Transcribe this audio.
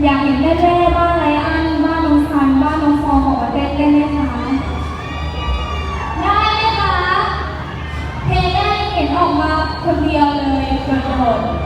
อยากเห็นแม่ๆบ้านไรอันบ้านน้องซันบ้านน้องฟองของประเทศได้ไหมคะได้ไหมคะเพได้เห็นออกมาคนเดียวเลยโดด